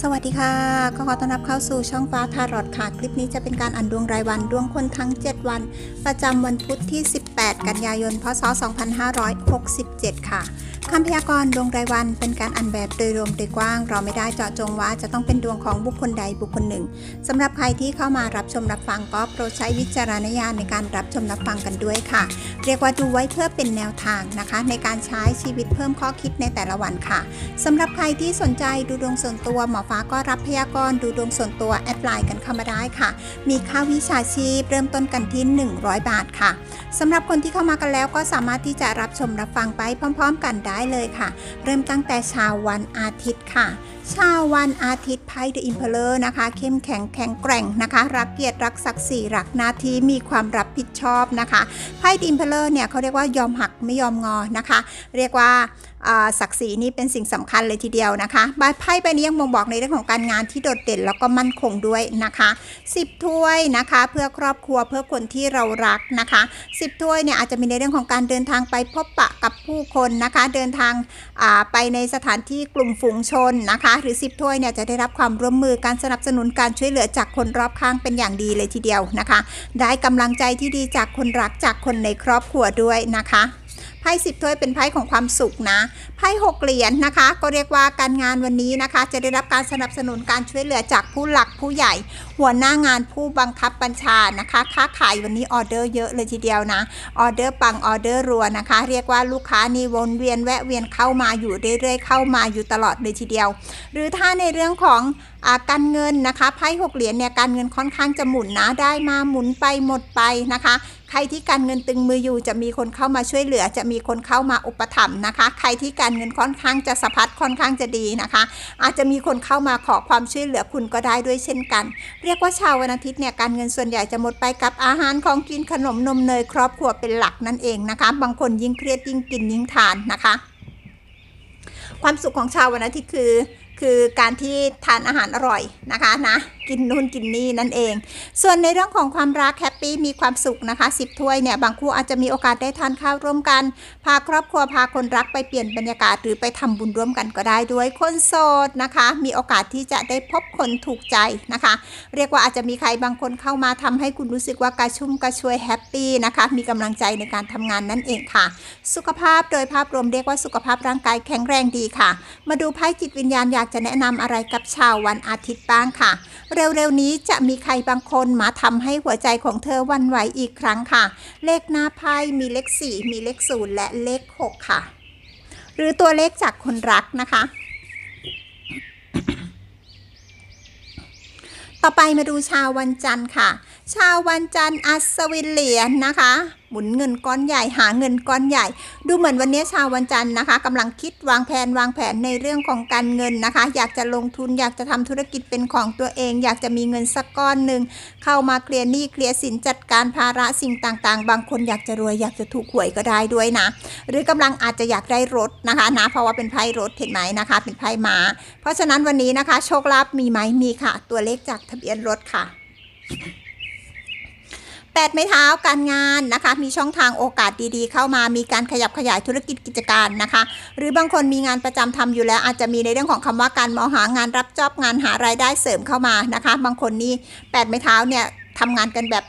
สวัสดีค่ะ ก็ขอต้อนรับเข้าสู่ช่องฟ้าทารอดค่ะ คลิปนี้จะเป็นการอ่านดวงรายวัน ดวงคนทั้ง 7 วัน ประจำวันพุธที่ 18 กันยายน พศ 2567 ค่ะคำพยากรณ์ดวงรายวันเป็นการอ่านแบบโดยรวมโดยกว้าง เราไม่ได้เจาะจงว่าจะต้องเป็นดวงของบุคคลใดบุคคลหนึ่งสำหรับใครที่เข้ามารับชมรับฟังก็โปรดใช้วิจารณญาณในการรับชมรับฟังกันด้วยค่ะ เรียกว่าดูไว้เพื่อเป็นแนวทางนะคะ ในการใช้ชีวิตเพิ่มข้อคิดในแต่ละวันค่ะสำหรับใครที่สนใจดูดวงส่วนตัวหมอฟ้าก็รับพยากรณ์ดูดวงส่วนตัวแอดไลน์กันเข้ามาได้ค่ะ มีค่าวิชาชีพเริ่มต้นกันที่ 100 บาทค่ะสำหรับคนที่เข้ามากันแล้วก็สามารถที่จะรับชมรับฟังไปพร้อม ๆ กันได้เลยค่ะ เริ่มตั้งแต่เช้าวันอาทิตย์ค่ะเช้าวันอาทิตย์ไพ่เดอะอิมเพลเลอร์นะคะ เข้มแข็งแข็งแกร่งนะคะ รักเกียรติรักศักดิ์ศรีรักหน้าที่มีความรับผิดชอบนะคะไพ่เดอะอิมเพลเลอร์เนี่ยเขาเรียกว่ายอมหักไม่ยอมงอนะคะ เรียกว่า ศักดิ์ศรีนี่เป็นสิ่งสำคัญเลยทีเดียวนะคะใบไพ่ใบนี้ยังบ่งบอกในเรื่องของการงานที่โดดเด่นแล้วก็มั่นคงด้วยนะคะ 10 ถ้วยนะคะ เพื่อครอบครัวเพื่อคนที่เรารักนะคะ 10 ถ้วยเนี่ยอาจจะมีในเรื่องของการเดินทางไปพบปะกับผู้คนนะคะ เดินทางไปในสถานที่กลุ่มฝูงชนนะคะ หรือ 10 ถ้วยเนี่ยจะได้รับความร่วมมือการสนับสนุนการช่วยเหลือจากคนรอบข้างเป็นอย่างดีเลยทีเดียวนะคะ ได้กำลังใจที่ดีจากคนรักจากคนในครอบครัวด้วยนะคะ ไพ่สิบถ้วยเป็นไพ่ของความสุขนะไพ่หกเหรียญนะคะ ก็เรียกว่าการงานวันนี้นะคะ จะได้รับการสนับสนุนการช่วยเหลือจากผู้หลักผู้ใหญ่ หัวหน้างานผู้บังคับบัญชานะคะ ค้าขายวันนี้ออเดอร์เยอะเลยทีเดียวนะออเดอร์ปังออเดอร์รัวนะคะ เรียกว่าลูกค้านี่วนเวียนแวะเวียนเข้ามาอยู่เรื่อยๆเข้ามาอยู่ตลอดเลยทีเดียว หรือถ้าในเรื่องของการเงินนะคะไพ่หกเหรียญเนี่ยการเงินค่อนข้างจะหมุนนะได้มาหมุนไปหมดไปนะคะ ใครที่การเงินตึงมืออยู่จะมีคนเข้ามาช่วยเหลือ จะมีคนเข้ามาอุปถัมภ์นะคะ ใครที่การเงินค่อนข้างจะสะพัดค่อนข้างจะดีนะคะ อาจจะมีคนเข้ามาขอความช่วยเหลือคุณก็ได้ด้วยเช่นกัน เรียกว่าชาววันอาทิตย์เนี่ยการเงินส่วนใหญ่จะหมดไปกับอาหารของกินขนมนมเนยครอบครัวเป็นหลักนั่นเองนะคะ บางคนยิ่งเครียดยิ่งกินยิ่งทานนะคะ ความสุขของชาววันอาทิตย์คือคือการที่ทานอาหารอร่อยนะคะนะ กินนู่นกินนี่นั่นเอง ส่วนในเรื่องของความรักแฮปปี้มีความสุขนะคะสิบถ้วยเนี่ยบางคู่อาจจะมีโอกาสได้ทานข้าวร่วมกัน พาครอบครัวพาคนรักไปเปลี่ยนบรรยากาศหรือไปทำบุญร่วมกันก็ได้ด้วยคนโสดนะคะ มีโอกาสที่จะได้พบคนถูกใจนะคะ เรียกว่าอาจจะมีใครบางคนเข้ามาทำให้คุณรู้สึกว่ากระชุ่มกระชวยแฮปปี้นะคะมีกำลังใจในการทำงานนั่นเองค่ะ สุขภาพโดยภาพรวมเรียกว่าสุขภาพร่างกายแข็งแรงดีค่ะ มาดูไพ่จิตวิญญาณอยากจะแนะนำอะไรกับชาววันอาทิตย์บ้างค่ะเร็วๆนี้จะมีใครบางคนมาทำให้หัวใจของเธอวันไหวอีกครั้งค่ะ เลขหน้าไพ่มีเลข 4 มีเลข 0 และเลข 6 ค่ะ หรือตัวเลขจากคนรักนะคะ ต่อไปมาดูชาววันจันทร์ค่ะ ชาววันจันทร์อัศวินเหรียญนะคะ หมุนเงินก้อนใหญ่หาเงินก้อนใหญ่ ดูเหมือนวันนี้ชาววันจันทร์นะคะกำลังคิดวางแผนวางแผนในเรื่องของการเงินนะคะ อยากจะลงทุนอยากจะทำธุรกิจเป็นของตัวเอง อยากจะมีเงินสักก้อนหนึ่งเข้ามาเคลียร์หนี้เคลียร์สินจัดการภาระสิ่งต่างๆ บางคนอยากจะรวยอยากจะถูกหวยก็ได้ด้วยนะ หรือกำลังอาจจะอยากได้รถนะคะนะเพราะว่าเป็นไพ่รถเห็นไหมนะคะ เป็นไพ่ม้า เพราะฉะนั้นวันนี้นะคะ โชคลาภมีไหมมีค่ะ ตัวเลขจากทะเบียนรถค่ะ แปดไม้เท้าการงานนะคะ มีช่องทางโอกาสดีๆ เข้ามามีการขยับขยายธุรกิจกิจการนะคะ หรือบางคนมีงานประจำทำอยู่แล้ว อาจจะมีในเรื่องของคำว่าการมองหางานรับจอบงานหารายได้เสริมเข้ามานะคะ บางคนนี่แปดไม้เท้าเนี่ยทำงานกันแบบ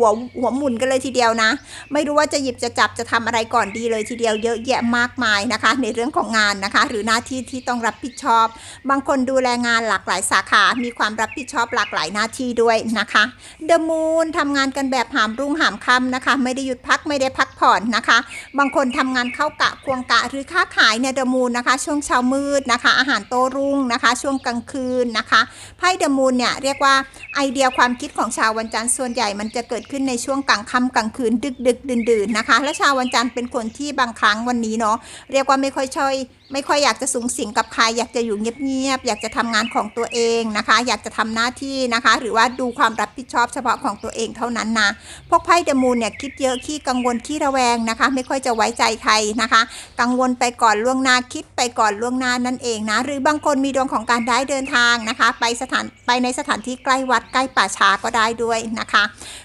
หัวหัวหมุนกันเลยทีเดียวนะ ไม่รู้ว่าจะหยิบจะจับจะทำอะไรก่อนดีเลยทีเดียวเยอะแยะมากมายนะคะ ในเรื่องของงานนะคะ หรือหน้าที่ที่ต้องรับผิดชอบ บางคนดูแลงานหลากหลายสาขา มีความรับผิดชอบหลากหลายหน้าที่ด้วยนะคะเดอะมูนทำงานกันแบบหามรุ่งหามค่ำนะคะ ไม่ได้หยุดพักไม่ได้พักผ่อนนะคะ บางคนทำงานเข้ากะควงกะหรือค้าขายเนี่ยเดอะมูนนะคะ ช่วงเช้ามืดนะคะ อาหารโตรุ่งนะคะ ช่วงกลางคืนนะคะไพ่เดอะมูนเนี่ยเรียกว่าไอเดียความคิดของชาววันจันทร์ส่วนใหญ่มันจะเกิดขึ้นในช่วงกลางค่ำกลางคืนดึกดึกดื่นดื่นๆนะคะ และชาววันจันทร์เป็นคนที่บางครั้งวันนี้เนาะเรียกว่าไม่ค่อยช่อย ไม่ค่อยอยากจะสูงสิงกับใคร อยากจะอยู่เงียบๆอยากจะทำงานของตัวเองนะคะ อยากจะทำหน้าที่นะคะ หรือว่าดูความรับผิดชอบเฉพาะของตัวเองเท่านั้นนะพวกไพ่เดมูนเนี่ยคิดเยอะขี้กังวลขี้ระแวงนะคะ ไม่ค่อยจะไว้ใจใครนะคะ กังวลไปก่อนล่วงหน้าคิดไปก่อนล่วงหน้านั่นเองนะ หรือบางคนมีดวงของการได้เดินทางนะคะ ไปสถานไปในสถานที่ใกล้วัดใกล้ป่าช้าก็ได้ด้วยนะคะ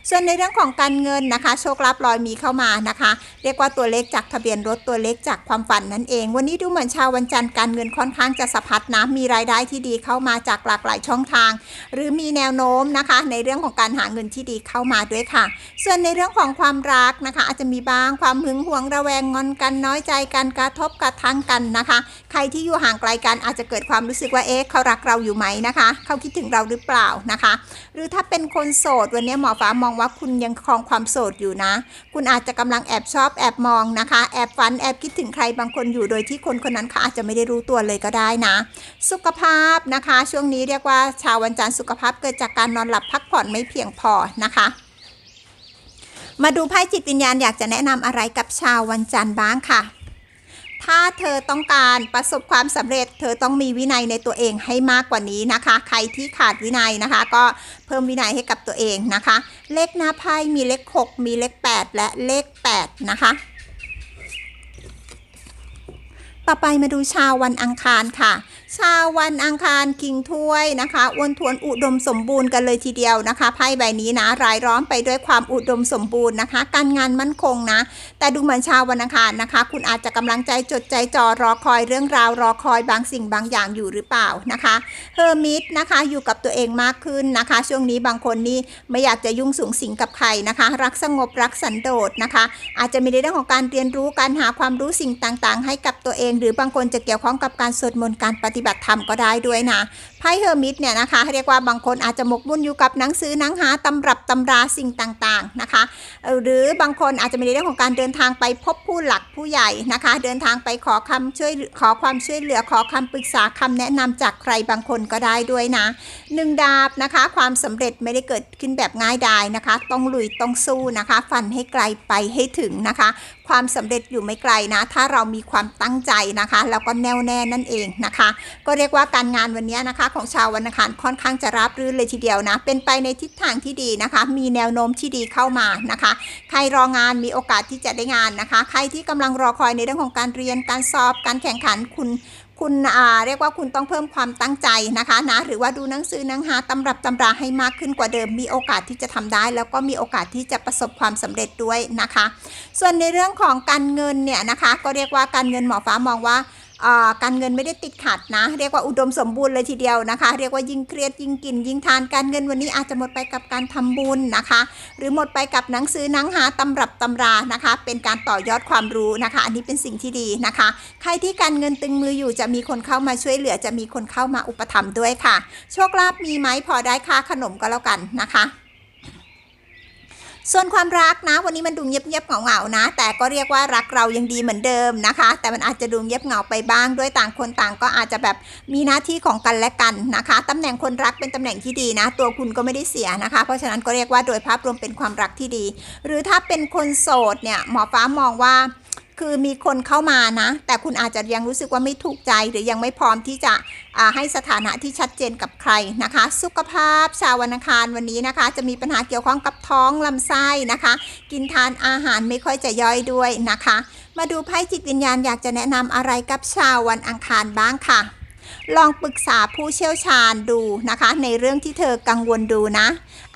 ส่วนในเรื่องของการเงินนะคะ โชคลาภลอยมีเข้ามานะคะ เรียกว่าตัวเลขจากทะเบียนรถตัวเลขจากความฝันนั่นเอง วันนี้ดูเหมือนชาววันจันทร์การเงินค่อนข้างจะสะพัดนะมีรายได้ที่ดีเข้ามาจากหลากหลายช่องทาง หรือมีแนวโน้มนะคะ ในเรื่องของการหาเงินที่ดีเข้ามาด้วยค่ะ ส่วนในเรื่องของความรักนะคะ อาจจะมีบ้างความหึงหวงระแวงงอนกันน้อยใจกันกระทบกระทั่งกันนะคะ ใครที่อยู่ห่างไกลกันอาจจะเกิดความรู้สึกว่าเอ๊ะเขารักเราอยู่ไหมนะคะ เขาคิดถึงเราหรือเปล่านะคะ หรือถ้าเป็นคนโสดวันนี้หมอฟ้ามองว่าคุณยังครองความโสดอยู่นะ คุณอาจจะกำลังแอบชอบแอบมองนะคะ แอบฝันแอบคิดถึงใครบางคนอยู่โดยที่คนคนนั้นเขาอาจจะไม่ได้รู้ตัวเลยก็ได้นะ สุขภาพนะคะ ช่วงนี้เรียกว่าชาววันจันทร์สุขภาพเกิดจากการนอนหลับพักผ่อนไม่เพียงพอนะคะมาดูไพ่จิตวิญญาณอยากจะแนะนำอะไรกับชาววันจันทร์บ้างค่ะ ถ้าเธอต้องการประสบความสำเร็จ เธอต้องมีวินัยในตัวเองให้มากกว่านี้นะคะ ใครที่ขาดวินัยนะคะ ก็เพิ่มวินัยให้กับตัวเองนะคะ เลขหน้าไพ่มีเลข 6 มีเลข 8 และเลข 8 นะคะ ต่อไปมาดูชาววันอังคารค่ะ ชาววันอังคารคิงถ้วยนะคะอ้วนทวนอุดมสมบูรณ์กันเลยทีเดียวนะคะไพ่ใบนี้นะรายล้อมไปด้วยความอุดมสมบูรณ์นะคะ การงานมั่นคงนะ แต่ดูเหมือนชาววันอังคารนะคะ คุณอาจจะกำลังใจจดใจจ่อรอคอยเรื่องราวรอคอยบางสิ่งบางอย่างอยู่หรือเปล่านะคะเฮอร์มิตนะคะอยู่กับตัวเองมากขึ้นนะคะ ช่วงนี้บางคนนี่ไม่อยากจะยุ่งสูงสิงกับใครนะคะ รักสงบรักสันโดษนะคะ อาจจะมีในเรื่องของการเรียนรู้การหาความรู้สิ่งต่างๆ ให้กับตัวเอง หรือบางคนจะเกี่ยวข้องกับการสวดมนต์การปฏิบัติธรรมก็ได้ด้วยนะ พ่เฮอร์มิตเนี่ยนะคะเรียกว่าบางคนอาจจะหมกมุ่นอยู่กับหนังสือหนังหาตำรับตำราสิ่งต่างๆนะคะ หรือบางคนอาจจะมีในเรื่องของการเดินทางไปพบผู้หลักผู้ใหญ่นะคะ เดินทางไปขอคำช่วยขอความช่วยเหลือขอคำปรึกษาคำแนะนำจากใครบางคนก็ได้ด้วยนะหนึ่งดาบนะคะ ความสำเร็จไม่ได้เกิดขึ้นแบบง่ายดายนะคะ ต้องลุยต้องสู้นะคะ ฟันให้ไกลไปให้ถึงนะคะ ความสำเร็จอยู่ไม่ไกลนะ ถ้าเรามีความตั้งใจนะคะ แล้วก็แน่วแน่นั่นเองนะคะ ก็เรียกว่าการงานวันนี้นะคะของชาววันอังคารค่อนข้างจะราบรื่นเลยทีเดียวนะ เป็นไปในทิศทางที่ดีนะคะ มีแนวโน้มที่ดีเข้ามานะคะ ใครรองานมีโอกาสที่จะได้งานนะคะ ใครที่กำลังรอคอยในเรื่องของการเรียนการสอบการแข่งขันคุณคุณอ่าเรียกว่าคุณต้องเพิ่มความตั้งใจนะคะนะหรือว่าดูหนังสือหนังหาตำรับตำราให้มากขึ้นกว่าเดิม มีโอกาสที่จะทำได้ แล้วก็มีโอกาสที่จะประสบความสำเร็จด้วยนะคะ ส่วนในเรื่องของการเงินเนี่ยนะคะ ก็เรียกว่าการเงินหมอฟ้ามองว่า การเงินไม่ได้ติดขัดนะ เรียกว่าอุดมสมบูรณ์เลยทีเดียวนะคะ เรียกว่ายิ่งเครียดยิ่งกินยิ่งทานการเงินวันนี้อาจจะหมดไปกับการทำบุญนะคะ หรือหมดไปกับหนังสือหนังหาตำรับตำรานะคะ เป็นการต่อยอดความรู้นะคะ อันนี้เป็นสิ่งที่ดีนะคะ ใครที่การเงินตึงมืออยู่จะมีคนเข้ามาช่วยเหลือจะมีคนเข้ามาอุปถัมภ์ด้วยค่ะ โชคลาภมีไหมพอได้ค่าขนมก็แล้วกันนะคะ ส่วนความรักนะ วันนี้มันดูเงียบๆเหงาๆนะ แต่ก็เรียกว่ารักเรายังดีเหมือนเดิมนะคะ แต่มันอาจจะดูเงียบเหงาไปบ้างด้วยต่างคนต่างก็อาจจะแบบมีหน้าที่ของกันและกันนะคะตำแหน่งคนรักเป็นตำแหน่งที่ดีนะ ตัวคุณก็ไม่ได้เสียนะคะ เพราะฉะนั้นก็เรียกว่าโดยภาพรวมเป็นความรักที่ดี หรือถ้าเป็นคนโสดเนี่ยหมอฟ้ามองว่า คือมีคนเข้ามานะ แต่คุณอาจจะยังรู้สึกว่าไม่ถูกใจ หรือยังไม่พร้อมที่จะให้สถานะที่ชัดเจนกับใครนะคะ สุขภาพชาววันอังคารวันนี้นะคะ จะมีปัญหาเกี่ยวข้องกับท้องลำไส้นะคะ กินทานอาหารไม่ค่อยจะย่อยด้วยนะคะ มาดูไพ่จิตวิญญาณอยากจะแนะนำอะไรกับชาววันอังคารบ้างค่ะ ลองปรึกษาผู้เชี่ยวชาญดูนะคะ ในเรื่องที่เธอกังวลดูนะ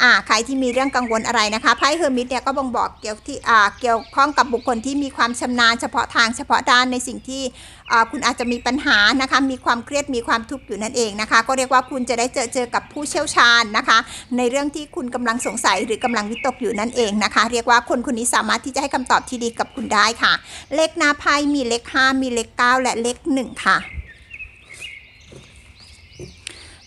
อ่าใครที่มีเรื่องกังวลอะไรนะคะไพ่เฮอร์มิตเนี่ยก็บ่งบอกเกี่ยวที่อ่าเกี่ยวข้องกับบุคคลที่มีความชำนาญเฉพาะทางเฉพาะด้านในสิ่งที่อ่าคุณอาจจะมีปัญหานะคะ มีความเครียดมีความทุกข์อยู่นั่นเองนะคะ ก็เรียกว่าคุณจะได้เจอเจอกับผู้เชี่ยวชาญนะคะ ในเรื่องที่คุณกำลังสงสัยหรือกำลังวิตกอยู่นั่นเองนะคะ เรียกว่าคนคนนี้สามารถที่จะให้คำตอบที่ดีกับคุณได้ค่ะ เลขหน้าไพ่มีเลข5มีเลข9และเลข1ค่ะ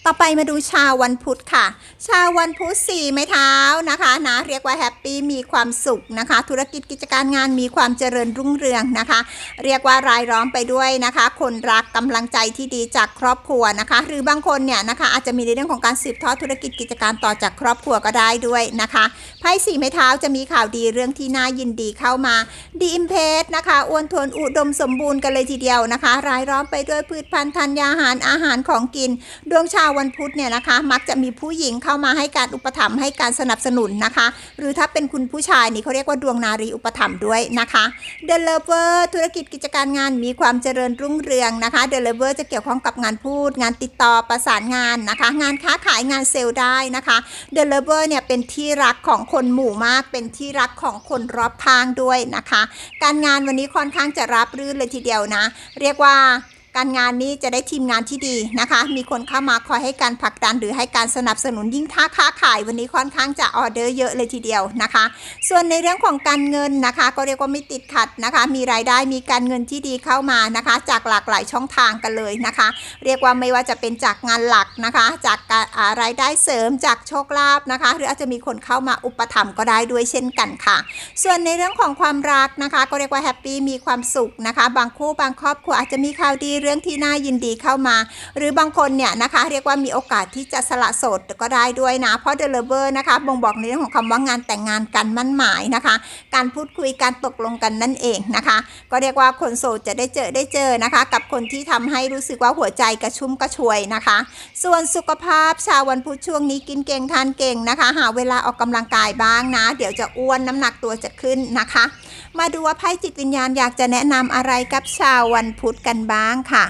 ต่อไปมาดูชาววันพุธค่ะ ชาววันพุธสี่ไม้เท้านะคะนะเรียกว่าแฮปปี้มีความสุขนะคะ ธุรกิจกิจการงานมีความเจริญรุ่งเรืองนะคะ เรียกว่ารายล้อมไปด้วยนะคะ คนรักกำลังใจที่ดีจากครอบครัวนะคะ หรือบางคนเนี่ยนะคะอาจจะมีในเรื่องของการสืบทอดธุรกิจกิจการต่อจากครอบครัวก็ได้ด้วยนะคะไพ่สี่ไม้เท้าจะมีข่าวดีเรื่องที่น่ายินดีเข้ามาดีอิมเพสนะคะอ้วนทวนอุดมสมบูรณ์กันเลยทีเดียวนะคะ รายล้อมไปด้วยพืชพันธุ์ธัญญาหารอาหารของกิน ดวงชาววันพุธเนี่ยนะคะ มักจะมีผู้หญิงเข้ามาให้การอุปถัมภ์ให้การสนับสนุนนะคะ หรือถ้าเป็นคุณผู้ชายนี่เขาเรียกว่าดวงนารีอุปถัมภ์ด้วยนะคะเดลเวอร์ธุรกิจกิจการงานมีความเจริญรุ่งเรืองนะคะเดลเวอร์จะเกี่ยวข้องกับงานพูด งานติดต่อประสานงานนะคะ งานค้าขายงานเซลล์ได้นะคะเดลเวอร์เนี่ยเป็นที่รักของคนหมู่มาก เป็นที่รักของคนรอบข้างด้วยนะคะ การงานวันนี้ค่อนข้างจะรับรื่นเลยทีเดียวนะ เรียกว่า การงานนี้จะได้ทีมงานที่ดีนะคะ มีคนเข้ามาคอยให้การผลักดันหรือให้การสนับสนุนยิ่งถ้าค้าขายวันนี้ค่อนข้างจะออเดอร์เยอะเลยทีเดียวนะคะ ส่วนในเรื่องของการเงินนะคะ ก็เรียกว่าไม่ติดขัดนะคะ มีรายได้มีการเงินที่ดีเข้ามานะคะ จากหลากหลายช่องทางกันเลยนะคะ เรียกว่าไม่ว่าจะเป็นจากงานหลักนะคะ จากการอ่ารายได้เสริมจากโชคลาภนะคะ หรืออาจจะมีคนเข้ามาอุปถัมภ์ก็ได้ด้วยเช่นกันค่ะ ส่วนในเรื่องของความรักนะคะ ก็เรียกว่าแฮปปี้มีความสุขนะคะ บางคู่บางครอบครัวอาจจะมีข่าวดีเรื่องที่น่ายินดีเข้ามา หรือบางคนเนี่ยนะคะ เรียกว่ามีโอกาสที่จะสละโสดก็ได้ด้วยนะ เพราะเดลเวอร์นะคะบ่งบอกในเรื่องของคำว่างานแต่งงานกันมั่นหมายนะคะ การพูดคุยการตกลงกันนั่นเองนะคะ ก็เรียกว่าคนโสดจะได้เจอได้เจอนะคะ กับคนที่ทำให้รู้สึกว่าหัวใจกระชุ่มกระชวยนะคะ ส่วนสุขภาพชาววันพุธช่วงนี้กินเก่งทานเก่งนะคะ หาเวลาออกกำลังกายบ้างนะ เดี๋ยวจะอ้วนน้ำหนักตัวจะขึ้นนะคะ มาดูว่าไพ่จิตวิญญาณอยากจะแนะนำอะไรกับชาววันพุธกันบ้างค่ะ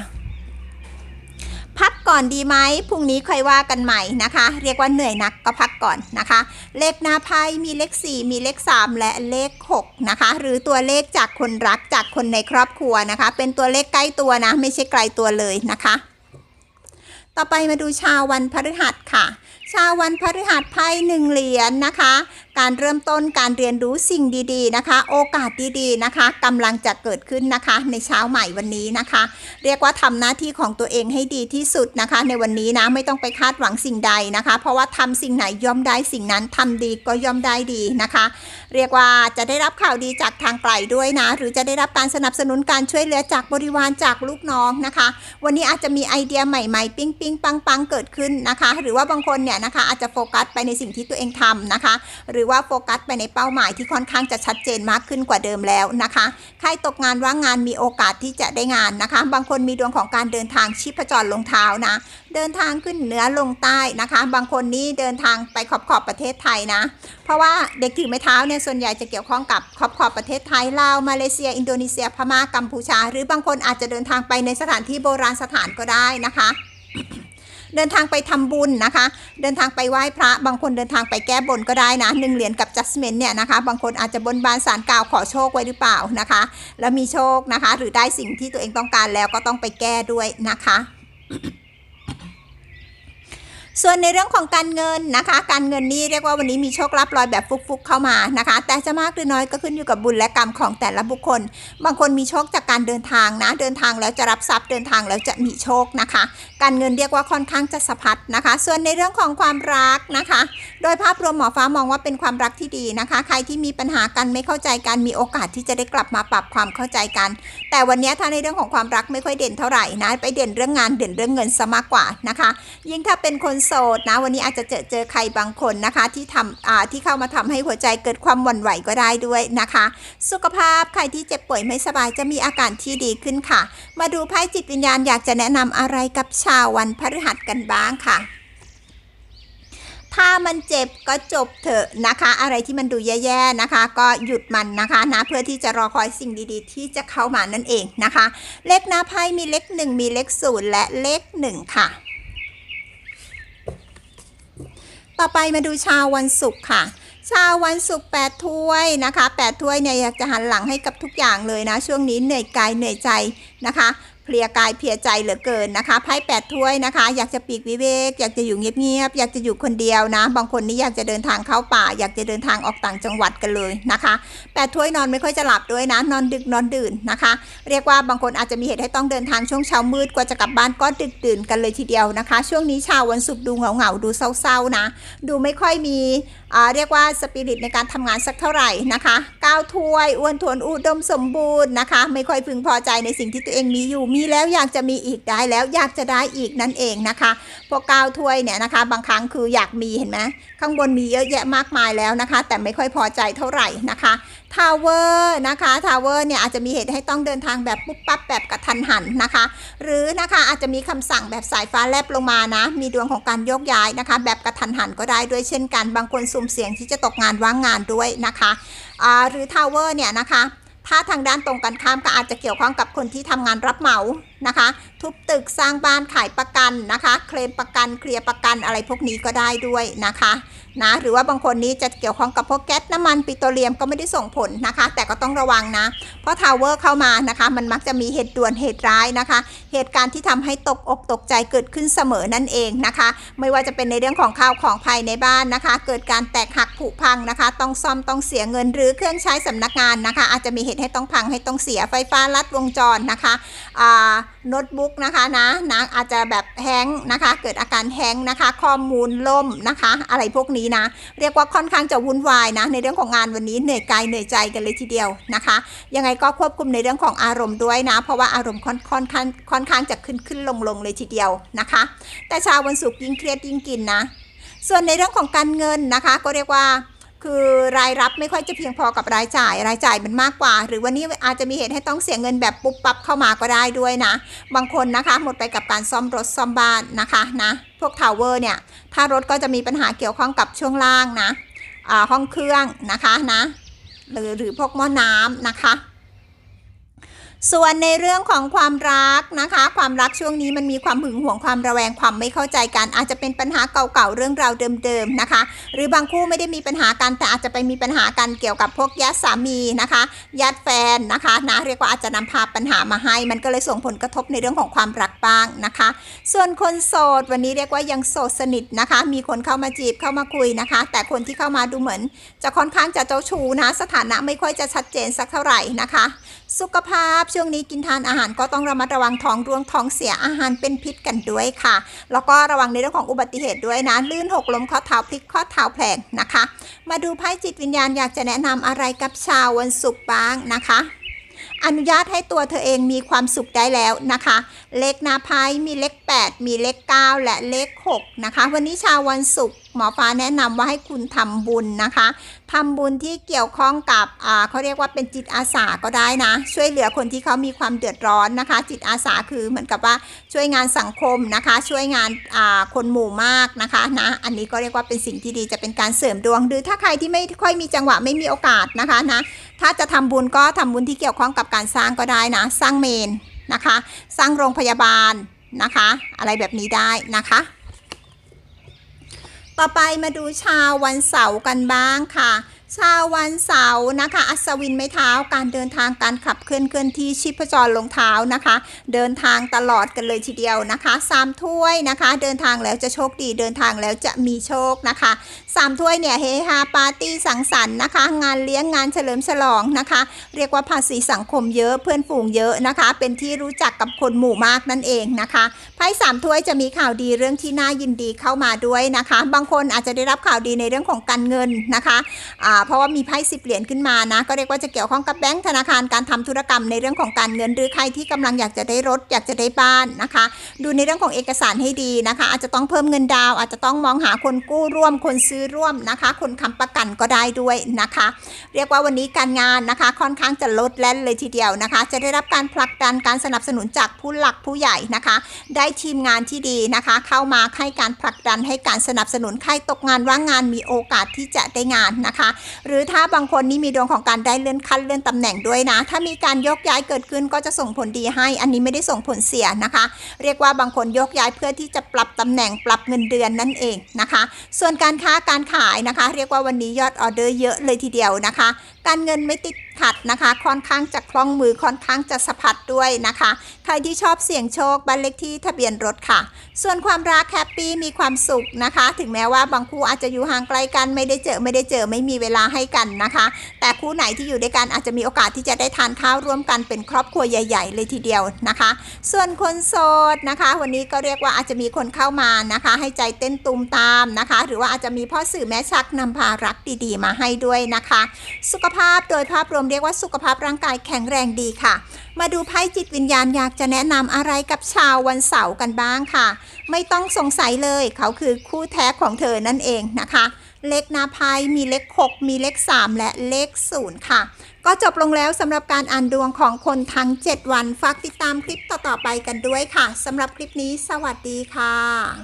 พักก่อนดีไหมพรุ่งนี้ค่อยว่ากันใหม่นะคะ เรียกว่าเหนื่อยนักก็พักก่อนนะคะ เลขหน้าไพ่มีเลข 4 มีเลข 3 และเลข 6 นะคะ หรือตัวเลขจากคนรักจากคนในครอบครัวนะคะ เป็นตัวเลขใกล้ตัวนะ ไม่ใช่ไกลตัวเลยนะคะต่อไปมาดูชาววันพฤหัสค่ะ ชาววันพฤหัสไพ่หนึ่งเหรียญนะคะ การเริ่มต้นการเรียนรู้สิ่งดีๆนะคะ โอกาสดีๆนะคะกำลังจะเกิดขึ้นนะคะในเช้าใหม่วันนี้นะคะ เรียกว่าทำหน้าที่ของตัวเองให้ดีที่สุดนะคะ ในวันนี้นะไม่ต้องไปคาดหวังสิ่งใดนะคะ เพราะว่าทำสิ่งไหนย่อมได้สิ่งนั้นทำดีก็ย่อมได้ดีนะคะ เรียกว่าจะได้รับข่าวดีจากทางไกลด้วยนะ หรือจะได้รับการสนับสนุนการช่วยเหลือจากบริวารจากลูกน้องนะคะ วันนี้อาจจะมีไอเดียใหม่ๆ ปิ้งปิ้งปังปังเกิดขึ้นนะคะ หรือว่าบางคนเนี่ยนะคะอาจจะโฟกัสไปในสิ่งที่ตัวเองทำนะคะหรือือว่าโฟกัสไปในเป้าหมายที่ค่อนข้างจะชัดเจนมากขึ้นกว่าเดิมแล้วนะคะใครตกงานว่างงานมีโอกาสที่จะได้งานนะคะ บางคนมีดวงของการเดินทางชีพจรลงเท้านะ เดินทางขึ้นเหนือลงใต้นะคะ บางคนนี่เดินทางไปขอบขอบประเทศไทยนะ เพราะว่าเด็กถือไม้เท้าเนี่ยส่วนใหญ่จะเกี่ยวข้องกับขอบขอบประเทศไทยลาวมาเลเซีย อินโดนีเซียพม่ากัมพูชา หรือบางคนอาจจะเดินทางไปในสถานที่โบราณสถานก็ได้นะคะ เดินทางไปทำบุญนะคะ เดินทางไปไหว้พระ บางคนเดินทางไปแก้บนก็ได้นะหนึ่งเหรียญกับจัสเมนเนี่ยนะคะ บางคนอาจจะบนบานสารกล่าวขอโชคไว้หรือเปล่านะคะ แล้วมีโชคนะคะ หรือได้สิ่งที่ตัวเองต้องการแล้วก็ต้องไปแก้ด้วยนะคะส่วนในเรื่องของการเงินนะคะ การเงินนี่เรียกว่าวันนี้มีโชคลาภลอยแบบฟุกๆเข้ามานะคะ แต่จะมากหรือน้อยก็ขึ้นอยู่กับบุญและกรรมของแต่ละบุคคล บางคนมีโชคจากการเดินทางนะ เดินทางแล้วจะรับทรัพย์เดินทางแล้วจะมีโชคนะคะ การเงินเรียกว่าค่อนข้างจะสะพัดนะคะ ส่วนในเรื่องของความรักนะคะ โดยภาพรวมหมอฟ้ามองว่าเป็นความรักที่ดีนะคะ ใครที่มีปัญหากันไม่เข้าใจกันมีโอกาสที่จะได้กลับมาปรับความเข้าใจกัน แต่วันนี้ถ้าในเรื่องของความรักไม่ค่อยเด่นเท่าไหร่นะไปเด่นเรื่องงานเด่นเรื่องเงินซะมากกว่านะคะ ยิ่งถ้าเป็นคนโสดนะ วันนี้อาจจะเจอเจอใครบางคนนะคะที่ทำอ่าที่เข้ามาทำให้หัวใจเกิดความหวั่นไหวก็ได้ด้วยนะคะ สุขภาพใครที่เจ็บป่วยไม่สบายจะมีอาการที่ดีขึ้นค่ะ มาดูไพ่จิตวิญญาณอยากจะแนะนำอะไรกับชาววันพฤหัสกันบ้างค่ะ ถ้ามันเจ็บก็จบเถอะนะคะ อะไรที่มันดูแย่ๆนะคะ ก็หยุดมันนะคะนะเพื่อที่จะรอคอยสิ่งดีๆ ที่จะเข้ามานั่นเองนะคะ เลขหน้าไพ่มีเลขหนึ่งมีเลขศูนย์และเลขหนึ่งค่ะ ต่อไปมาดูชาววันศุกร์ค่ะชาววันศุกร์8ถ้วยนะคะ8ถ้วยเนี่ยอยากจะหันหลังให้กับทุกอย่างเลยนะ ช่วงนี้เหนื่อยกายเหนื่อยใจนะคะ เพลียกายเพลียใจเหลือเกินนะคะไพ่แปดถ้วยนะคะ อยากจะปีกวิเวก อยากจะอยู่เงียบๆอยากจะอยู่คนเดียวนะ บางคนนี่อยากจะเดินทางเข้าป่า อยากจะเดินทางออกต่างจังหวัดกันเลยนะคะแปดถ้วยนอนไม่ค่อยจะหลับด้วยนะ นอนดึกนอนดื่นนะคะ เรียกว่าบางคนอาจจะมีเหตุให้ต้องเดินทางช่วงเช้ามืดกว่าจะกลับบ้านก็ดึกดื่นกันเลยทีเดียวนะคะ ช่วงนี้ชาววันศุกร์ดูเหงาเหงาๆดูเศร้าๆนะ ดูไม่ค่อยมีอ่าเรียกว่าสปิริตในการทำงานสักเท่าไหร่นะคะก้าวถ้วยอ้วนทวนอุดมสมบูรณ์นะคะ ไม่ค่อยพึงพอใจในสิ่งที่ตัวเองมีอยู่มีแล้วอยากจะมีอีกได้แล้วอยากจะได้อีกนั่นเองนะคะ พวกก้าวถ้วยเนี่ยนะคะ บางครั้งคืออยากมีเห็นไหมข้างบนมีเยอะแยะมากมายแล้วนะคะ แต่ไม่ค่อยพอใจเท่าไหร่นะคะทาวเวอร์นะคะทาวเวอร์เนี่ยอาจจะมีเหตุให้ต้องเดินทางแบบปุ๊บปั๊บแบบกระทันหันนะคะ หรือนะคะอาจจะมีคำสั่งแบบสายฟ้าแลบลงมานะ มีดวงของการโยกย้ายนะคะ แบบกระทันหันก็ได้ด้วยเช่นกัน บางคนสุ่มเสี่ยงที่จะตกงานว่างงานด้วยนะคะอ่าหรือทาวเวอร์เนี่ยนะคะ ถ้าทางด้านตรงกันข้ามก็อาจจะเกี่ยวข้องกับคนที่ทำงานรับเหมา นะคะ ทุบตึกสร้างบ้านขายประกันนะคะ เคลมประกันเคลียร์ประกันอะไรพวกนี้ก็ได้ด้วยนะคะนะหรือว่าบางคนนี้จะเกี่ยวข้องกับพวกแก๊สน้ำมันปิโตรเลียมก็ไม่ได้ส่งผลนะคะ แต่ก็ต้องระวังนะ เพราะทาวเวอร์เข้ามานะคะ มันมักจะมีเหตุด่วนเหตุร้ายนะคะ เหตุการณ์ที่ทำให้ตกอกตกใจเกิดขึ้นเสมอนั่นเองนะคะ ไม่ว่าจะเป็นในเรื่องของข้าวของภายในบ้านนะคะ เกิดการแตกหักผุพังนะคะ ต้องซ่อมต้องเสียเงินหรือเครื่องใช้สำนักงานนะคะ อาจจะมีเหตุให้ต้องพังให้ต้องเสียไฟฟ้าลัดวงจรนะคะอ่าโน้ตบุ๊กนะคะนะนะอาจจะแบบแฮงนะคะ เกิดอาการแฮงนะคะ ข้อมูลล่มนะคะ อะไรพวกนี้นะ เรียกว่าค่อนข้างจะวุ่นวายนะ ในเรื่องของงานวันนี้เหนื่อยกายเหนื่อยใจกันเลยทีเดียวนะคะ ยังไงก็ควบคุมในเรื่องของอารมณ์ด้วยนะ เพราะว่าอารมณ์ค่อนค่อนข้างค่อนข้างจะขึ้นขึ้นลงลงเลยทีเดียวนะคะ แต่ชาววันศุกร์ยิ่งเครียดยิ่งกินนะ ส่วนในเรื่องของการเงินนะคะ ก็เรียกว่า คือรายรับไม่ค่อยจะเพียงพอกับรายจ่าย รายจ่ายมันมากกว่า หรือวันนี้อาจจะมีเหตุให้ต้องเสียเงินแบบปุ๊บปั๊บเข้ามาก็ได้ด้วยนะ บางคนนะคะ หมดไปกับการซ่อมรถซ่อมบ้านนะคะนะพวกทาวเวอร์เนี่ย ถ้ารถก็จะมีปัญหาเกี่ยวข้องกับช่วงล่างนะห้องเครื่องนะคะนะหรือหรือพวกหม้อน้ำนะคะ ส่วนในเรื่องของความรักนะคะ ความรักช่วงนี้มันมีความหึงหวงความระแวงความไม่เข้าใจกัน อาจจะเป็นปัญหาเก่าๆเรื่องราวเดิมๆนะคะ หรือบางคู่ไม่ได้มีปัญหากันแต่อาจจะไปมีปัญหากันเกี่ยวกับพวกญาติสามีนะคะญาติแฟนนะคะนะเรียกว่าอาจจะนำพาปัญหามาให้ มันก็เลยส่งผลกระทบในเรื่องของความรักบ้างนะคะ ส่วนคนโสดวันนี้เรียกว่ายังโสดสนิทนะคะ มีคนเข้ามาจีบเข้ามาคุยนะคะ แต่คนที่เข้ามาดูเหมือน จะค่อนข้างจะเจ้าชู้นะ สถานะไม่ค่อยจะชัดเจนสักเท่าไหร่นะคะ สุขภาพช่วงนี้กินทานอาหารก็ต้องระมัดระวังท้องร่วงท้องเสียอาหารเป็นพิษกันด้วยค่ะ แล้วก็ระวังในเรื่องของอุบัติเหตุด้วยนะลื่นหกล้มข้อเท้าพลิกข้อเท้าแผลงนะคะ มาดูไพ่จิตวิญญาณอยากจะแนะนำอะไรกับชาววันศุกร์บ้างนะคะอนุญาตให้ตัวเธอเองมีความสุขได้แล้วนะคะ เลขนาไพ่มีเลข 8 มีเลข 9 และเลข 6 นะคะ วันนี้ชาววันศุกร์หมอฟ้าแนะนำว่าให้คุณทำบุญนะคะ ทำบุญที่เกี่ยวข้องกับอ่าเขาเรียกว่าเป็นจิตอาสาก็ได้นะ ช่วยเหลือคนที่เขามีความเดือดร้อนนะคะ จิตอาสาคือเหมือนกับว่าช่วยงานสังคมนะคะ ช่วยงานอ่าคนหมู่มากนะคะนะอันนี้ก็เรียกว่าเป็นสิ่งที่ดีจะเป็นการเสริมดวง หรือถ้าใครที่ไม่ค่อยมีจังหวะไม่มีโอกาสนะคะนะถ้าจะทำบุญก็ทำบุญที่เกี่ยวข้องกับการสร้างก็ได้นะ สร้างเมนนะคะ สร้างโรงพยาบาลนะคะ อะไรแบบนี้ได้นะคะ ต่อไปมาดูชาววันเสาร์กันบ้างค่ะ ชาววันเสาร์นะคะ อัศวินไม้เท้าการเดินทางการขับเคลื่อนเคลื่อนที่ชีพจรลงเท้านะคะ เดินทางตลอดกันเลยทีเดียวนะคะสามถ้วยนะคะ เดินทางแล้วจะโชคดีเดินทางแล้วจะมีโชคนะคะสามถ้วยเนี่ยเฮฮาปาร์ตี้สังสรรค์นะคะ งานเลี้ยงงานเฉลิมฉลองนะคะ เรียกว่าภาษีสังคมเยอะเพื่อนฝูงเยอะนะคะ เป็นที่รู้จักกับคนหมู่มากนั่นเองนะคะไพ่สามถ้วยจะมีข่าวดีเรื่องที่น่ายินดีเข้ามาด้วยนะคะ บางคนอาจจะได้รับข่าวดีในเรื่องของการเงินนะคะอ่าเพราะว่ามีไพ่สิบเหรียญขึ้นมานะ ก็เรียกว่าจะเกี่ยวข้องกับแบงก์ธนาคารการทำธุรกรรมในเรื่องของการเงินหรือใครที่กำลังอยากจะได้รถอยากจะได้บ้านนะคะ ดูในเรื่องของเอกสารให้ดีนะคะ อาจจะต้องเพิ่มเงินดาว อาจจะต้องมองหาคนกู้ร่วมคนซื้อร่วมนะคะ คนค้ำประกันก็ได้ด้วยนะคะ เรียกว่าวันนี้การงานนะคะ ค่อนข้างจะลดแล่นเลยทีเดียวนะคะ จะได้รับการผลักดันการสนับสนุนจากผู้หลักผู้ใหญ่นะคะ ได้ทีมงานที่ดีนะคะ เข้ามาให้การผลักดันให้การสนับสนุนใครตกงานว่างงานมีโอกาสที่จะได้งานนะคะหรือถ้าบางคนนี่มีดวงของการได้เลื่อนขั้นเลื่อนตำแหน่งด้วยนะ ถ้ามีการยกย้ายเกิดขึ้นก็จะส่งผลดีให้ อันนี้ไม่ได้ส่งผลเสียนะคะ เรียกว่าบางคนยกย้ายเพื่อที่จะปรับตำแหน่งปรับเงินเดือนนั่นเองนะคะ ส่วนการค้าการขายนะคะ เรียกว่าวันนี้ยอดออเดอร์เยอะเลยทีเดียวนะคะ การเงินไม่ติดขัดนะคะ ค่อนข้างจะคล่องมือค่อนข้างจะสะพัดด้วยนะคะ ใครที่ชอบเสี่ยงโชคบ้านเลขที่ทะเบียนรถค่ะ ส่วนความรักแฮปปี้มีความสุขนะคะ ถึงแม้ว่าบางคู่อาจจะอยู่ห่างไกลกันไม่ได้เจอไม่ได้เจอไม่มีเวลาให้กันนะคะ แต่คู่ไหนที่อยู่ด้วยกันอาจจะมีโอกาสที่จะได้ทานข้าวร่วมกันเป็นครอบครัวใหญ่ ๆ เลยทีเดียวนะคะ ส่วนคนโสดนะคะ วันนี้ก็เรียกว่าอาจจะมีคนเข้ามานะคะ ให้ใจเต้นตุมตามนะคะ หรือว่าอาจจะมีพ่อสื่อแม่ชักนำพารักดีๆ มาให้ด้วยนะคะ สุขภาพโดยภาพรวมเรียกว่าสุขภาพร่างกายแข็งแรงดีค่ะ มาดูไพ่จิตวิญญาณอยากจะแนะนำอะไรกับชาววันเสาร์กันบ้างค่ะ ไม่ต้องสงสัยเลยเขาคือคู่แท้ของเธอนั่นเองนะคะ เลขหนาไพ่มีเลข 6 มีเลข 3 และเลข 0 ค่ะ ก็จบลงแล้วสำหรับการอ่านดวงของคนทั้ง 7 วัน ฝากติดตามคลิปต่อๆไปกันด้วยค่ะสำหรับคลิปนี้ สวัสดีค่ะ